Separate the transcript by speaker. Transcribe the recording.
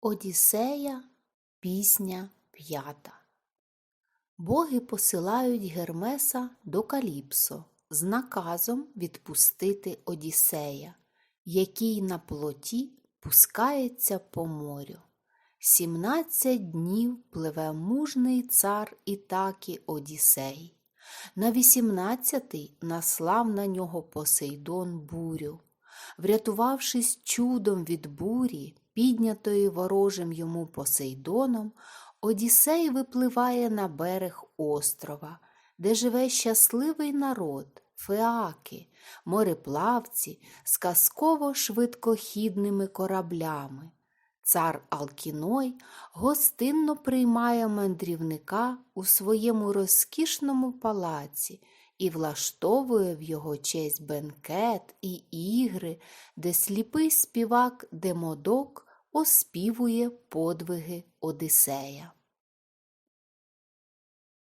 Speaker 1: Одіссея, пісня п'ята. Боги посилають Гермеса до Каліпсо з наказом відпустити Одіссея, який на плоті пускається по морю. Сімнадцять днів пливе мужний цар Ітакі Одіссей. На вісімнадцятий наслав на нього Посейдон бурю. Врятувавшись чудом від бурі, піднятої ворожим йому Посейдоном, Одіссей випливає на берег острова, де живе щасливий народ, феаки, мореплавці з казково швидкохідними кораблями. Цар Алкіной гостинно приймає мандрівника у своєму розкішному палаці і влаштовує в його честь бенкет і ігри, де сліпий співак Демодок оспівує подвиги Одисея.